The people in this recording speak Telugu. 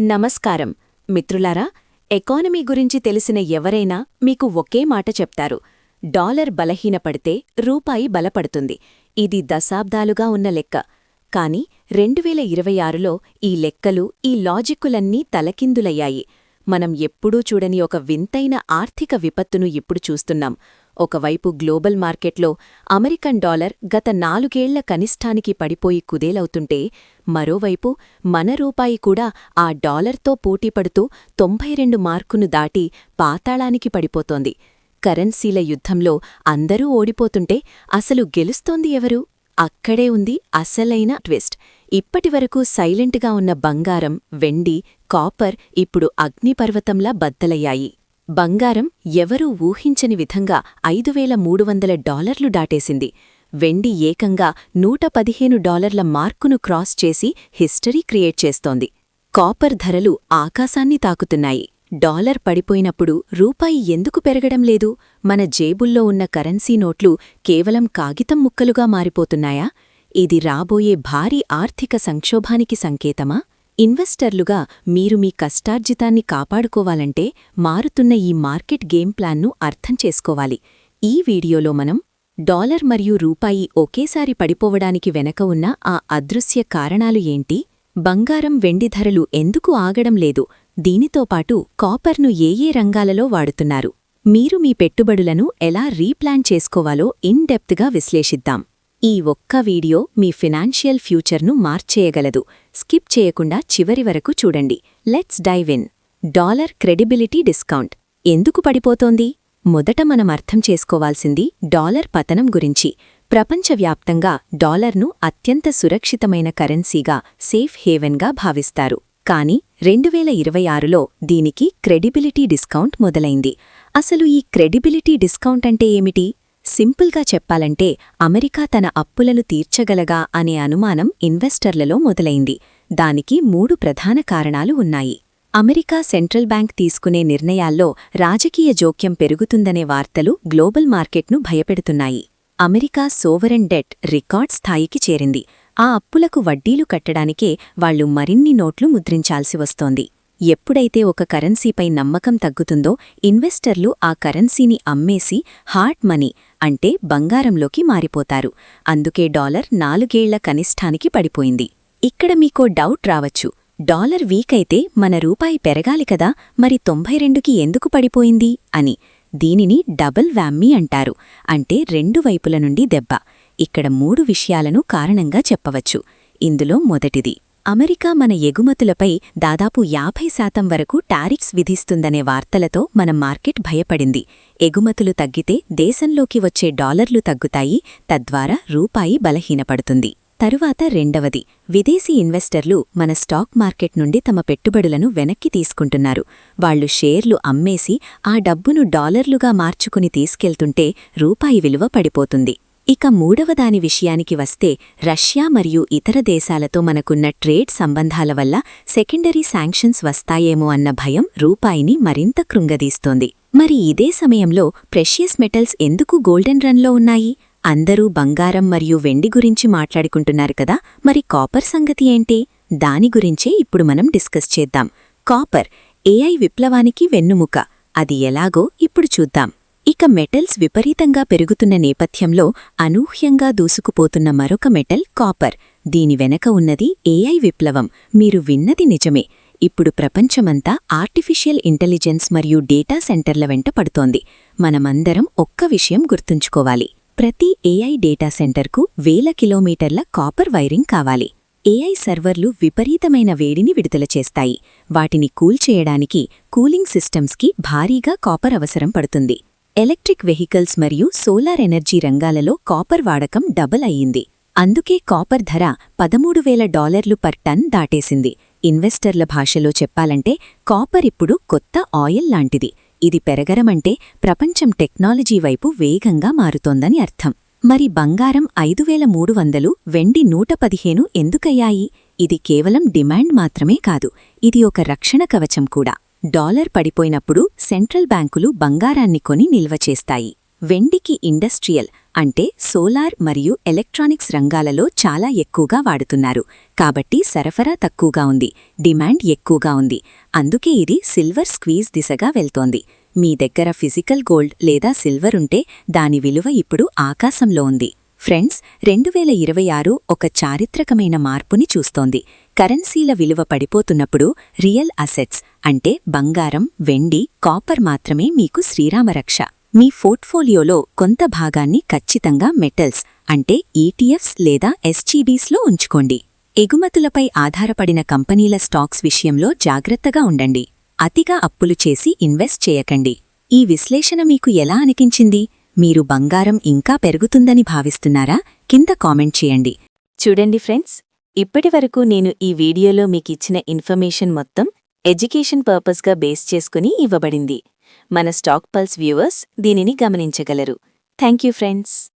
నమస్కారం. మిత్రులారా ఎకానమీ గురించి తెలిసిన ఎవరైనా మీకు ఒకే మాట చెప్తారు. డాలర్ బలహీనపడితే రూపాయి బలపడుతుంది. ఇది దశాబ్దాలుగా ఉన్న లెక్క. కాని రెండువేల ఇరవై ఆరులో ఈ లెక్కలు ఈ లాజిక్కులన్నీ తలకిందులయ్యాయి. మనం ఎప్పుడూ చూడని ఒక వింతైన ఆర్థిక విపత్తును ఇప్పుడు చూస్తున్నాం. ఒకవైపు గ్లోబల్ మార్కెట్లో అమెరికన్ డాలర్ గత నాలుగేళ్ళ కనిష్టానికి పడిపోయి కుదేలవుతుంటే మరోవైపు మన రూపాయి కూడా ఆ డాలర్తో పోటీపడుతూ తొంభై రెండు మార్కును దాటి పాతాళానికి పడిపోతోంది. కరెన్సీల యుద్ధంలో అందరూ ఓడిపోతుంటే అసలు గెలుస్తోంది ఎవరు? అక్కడే ఉంది అసలైన ట్విస్ట్. ఇప్పటివరకు సైలెంట్గా ఉన్న బంగారం వెండి కాపర్ ఇప్పుడు అగ్నిపర్వతంలా బద్దలయ్యాయి. బంగారం ఎవరూ ఊహించని విధంగా ఐదు వేల మూడు వందల డాలర్లు దాటేసింది. వెండి ఏకంగా నూట పదిహేను డాలర్ల మార్కును క్రాస్ చేసి హిస్టరీ క్రియేట్ చేస్తోంది. కాపర్ ధరలు ఆకాశాన్ని తాకుతున్నాయి. డాలర్ పడిపోయినప్పుడు రూపాయి ఎందుకు పెరగడం లేదు? మన జేబుల్లో ఉన్న కరెన్సీ నోట్లు కేవలం కాగితం ముక్కలుగా మారిపోతున్నాయా? ఇది రాబోయే భారీ ఆర్థిక సంక్షోభానికి సంకేతమా? ఇన్వెస్టర్లుగా మీరు మీ కష్టార్జితాన్ని కాపాడుకోవాలంటే మారుతున్న ఈ మార్కెట్ గేమ్ ప్లాన్ను అర్థం చేసుకోవాలి. ఈ వీడియోలో మనం డాలర్ మరియు రూపాయి ఒకేసారి పడిపోవడానికి వెనక ఉన్న ఆ అదృశ్య కారణాలు ఏంటి? బంగారం వెండి ధరలు ఎందుకు ఆగడం లేదు? దీనితో పాటు కాపర్ను ఏ ఏ రంగాలలో వాడుతున్నారు? మీరు మీ పెట్టుబడులను ఎలా రీప్లాన్ చేసుకోవాలో ఇన్ డెప్త్గా విశ్లేషిద్దాం. ఈ ఒక్క వీడియో మీ ఫినాన్షియల్ ఫ్యూచర్ను మార్చేయగలదు. స్కిప్ చేయకుండా చివరి వరకు చూడండి. Let's dive in. Dollar credibility discount. ఎందుకు పడిపోతోంది? మొదట మనం అర్థం చేసుకోవాల్సింది డాలర్ పతనం గురించి. ప్రపంచవ్యాప్తంగా డాలర్ను అత్యంత సురక్షితమైన కరెన్సీగా సేఫ్ హేవెన్గా భావిస్తారు. కాని రెండువేల ఇరవై ఆరులో దీనికి క్రెడిబిలిటీ డిస్కౌంట్ మొదలైంది. అసలు ఈ క్రెడిబిలిటీ డిస్కౌంట్ అంటే ఏమిటి? సింపుల్గా చెప్పాలంటే అమెరికా తన అప్పులను తీర్చగలగా అనే అనుమానం ఇన్వెస్టర్లలో మొదలైంది. దానికి మూడు ప్రధాన కారణాలు ఉన్నాయి. అమెరికా సెంట్రల్ బ్యాంక్ తీసుకునే నిర్ణయాల్లో రాజకీయ జోక్యం పెరుగుతుందనే వార్తలు గ్లోబల్ మార్కెట్ను భయపెడుతున్నాయి. అమెరికా సోవరెన్ డెట్ రికార్డ్ స్థాయికి చేరింది. ఆ అప్పులకు వడ్డీలు కట్టడానికే వాళ్ళు మరిన్ని నోట్లు ముద్రించాల్సి వస్తోంది. ఎప్పుడైతే ఒక కరెన్సీపై నమ్మకం తగ్గుతుందో ఇన్వెస్టర్లు ఆ కరెన్సీని అమ్మేసి హార్ట్ మనీ అంటే బంగారంలోకి మారిపోతారు. అందుకే డాలర్ నాలుగేళ్ళ కనిష్టానికి పడిపోయింది. ఇక్కడ మీకో డౌట్ రావచ్చు. డాలర్ వీక్ అయితే మన రూపాయి పెరగాలి కదా మరి తొంభై రెండుకి ఎందుకు పడిపోయింది అని. దీనిని డబుల్ వ్యామ్మీ అంటారు. అంటే రెండు వైపుల నుండి దెబ్బ. ఇక్కడ మూడు విషయాలను కారణంగా చెప్పవచ్చు. ఇందులో మొదటిది. అమెరికా మన ఎగుమతులపై దాదాపు యాభై శాతం వరకు టారిక్స్ విధిస్తుందనే వార్తలతో మన మార్కెట్ భయపడింది. ఎగుమతులు తగ్గితే దేశంలోకి వచ్చే డాలర్లు తగ్గుతాయి తద్వారా రూపాయి బలహీనపడుతుంది. తరువాత రెండవది విదేశీ ఇన్వెస్టర్లు మన స్టాక్ మార్కెట్ నుండి తమ పెట్టుబడులను వెనక్కి తీసుకుంటున్నారు. వాళ్ళు షేర్లు అమ్మేసి ఆ డబ్బును డాలర్లుగా మార్చుకుని తీసుకెళ్తుంటే రూపాయి విలువ పడిపోతుంది. ఇక మూడవదాని విషయానికి వస్తే రష్యా మరియు ఇతర దేశాలతో మనకున్న ట్రేడ్ సంబంధాల వల్ల సెకండరీ శాంక్షన్స్ వస్తాయేమో అన్న భయం రూపాయిని మరింత కృంగదీస్తోంది. మరి ఇదే సమయంలో ప్రెషియస్ మెటల్స్ ఎందుకు గోల్డెన్ రన్లో ఉన్నాయి? అందరూ బంగారం మరియు వెండి గురించి మాట్లాడుకుంటున్నారు కదా మరి కాపర్ సంగతి ఏంటి? దాని గురించే ఇప్పుడు మనం డిస్కస్ చేద్దాం. కాపర్ ఏఐ విప్లవానికి వెన్నుముక అది ఎలాగో ఇప్పుడు చూద్దాం. ఇక మెటల్స్ విపరీతంగా పెరుగుతున్న నేపథ్యంలో అనూహ్యంగా దూసుకుపోతున్న మరొక మెటల్ కాపర్. దీని వెనక ఉన్నది ఏఐ విప్లవం. మీరు విన్నది నిజమే. ఇప్పుడు ప్రపంచమంతా ఆర్టిఫిషియల్ ఇంటెలిజెన్స్ మరియు డేటా సెంటర్ల వెంట పడుతోంది. మనమందరం ఒక్క విషయం గుర్తుంచుకోవాలి. ప్రతి ఏఐ డేటా సెంటర్కు వేల కిలోమీటర్ల కాపర్ వైరింగ్ కావాలి. ఏఐ సర్వర్లు విపరీతమైన వేడిని విడుదల చేస్తాయి. వాటిని కూల్ చేయడానికి కూలింగ్ సిస్టమ్స్కి భారీగా కాపర్ అవసరం పడుతుంది. ఎలక్ట్రిక్ వెహికల్స్ మరియు సోలార్ ఎనర్జీ రంగాలలో కాపర్ వాడకం డబల్ అయ్యింది. అందుకే కాపర్ ధర పదమూడు వేల డాలర్లు పర్ టన్ దాటేసింది. ఇన్వెస్టర్ల భాషలో చెప్పాలంటే కాపర్ ఇప్పుడు కొత్త ఆయిల్ లాంటిది. ఇది పెరగరమంటే ప్రపంచం టెక్నాలజీ వైపు వేగంగా మారుతోందని అర్థం. మరి బంగారం ఐదు వేల మూడు వందలు వెండి నూట పదిహేను ఎందుకయ్యాయి? ఇది కేవలం డిమాండ్ మాత్రమే కాదు ఇది ఒక రక్షణ కవచం కూడా. డాలర్ పడిపోయినప్పుడు సెంట్రల్ బ్యాంకులు బంగారాన్ని కొని నిల్వ చేస్తాయి. వెండికి ఇండస్ట్రియల్ అంటే సోలార్ మరియు ఎలక్ట్రానిక్స్ రంగాలలో చాలా ఎక్కువగా వాడుతున్నారు. కాబట్టి సరఫరా తక్కువగా ఉంది డిమాండ్ ఎక్కువగా ఉంది. అందుకే ఇది సిల్వర్ స్క్వీజ్ దిశగా వెళ్తోంది. మీ దగ్గర ఫిజికల్ గోల్డ్ లేదా సిల్వర్ ఉంటే దాని విలువ ఇప్పుడు ఆకాశంలో ఉంది. ఫ్రెండ్స్ రెండు వేల ఇరవై ఆరు ఒక చారిత్రకమైన మార్పుని చూస్తోంది. కరెన్సీల విలువ పడిపోతున్నప్పుడు రియల్ అసెట్స్ అంటే బంగారం వెండి కాపర్ మాత్రమే మీకు శ్రీరామరక్ష. మీ పోర్ట్ఫోలియోలో కొంత భాగాన్ని ఖచ్చితంగా మెటల్స్ అంటే ఈటీఎఫ్స్ లేదా ఎస్జీబీస్లో ఉంచుకోండి. ఎగుమతులపై ఆధారపడిన కంపెనీల స్టాక్స్ విషయంలో జాగ్రత్తగా ఉండండి. అతిగా అప్పులు చేసి ఇన్వెస్ట్ చేయకండి. ఈ విశ్లేషణ మీకు ఎలా అనిపించింది? మీరు బంగారం ఇంకా పెరుగుతుందని భావిస్తున్నారా? కింద కామెంట్ చేయండి. చూడండి ఫ్రెండ్స్ ఇప్పటివరకు నేను ఈ వీడియోలో మీకిచ్చిన ఇన్ఫర్మేషన్ మొత్తం ఎడ్యుకేషన్ పర్పస్గా బేస్ చేసుకుని ఇవ్వబడింది. మన స్టాక్ పల్స్ వ్యూవర్స్ దీనిని గమనించగలరు. Thank you friends.